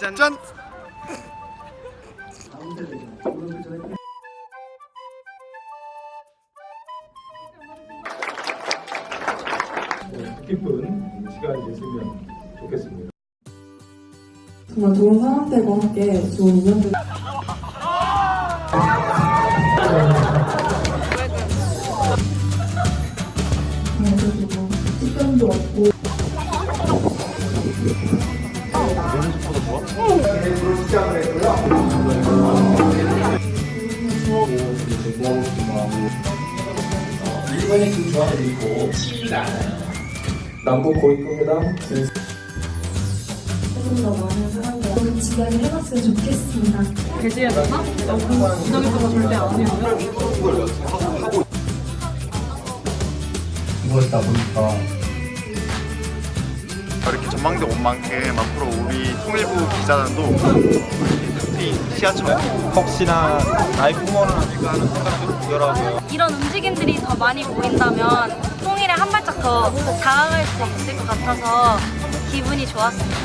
짠. 깊은 시간이 됐으면 좋겠습니다. 정말 좋은 사람들과 함께 좋은 인연들 그래가지고 조합을 입고 남북 고위급회담 조금 더 많은 사람과 이야기를 해봤으면 좋겠습니다. 돼지에다가 부정했던 거 절대 아니고요. 이거다 보니까 이렇게 전망대 온 만큼 앞으로 우리 통일부 기자단도 특히 시야처 혹시나 나의 부모는 아닐까 하는 생각도 들더라고요. 이런 움직임들이 더 많이 보인다면 통일에 한 발짝 더 다가갈 수 있을 것 같아서 기분이 좋았습니다.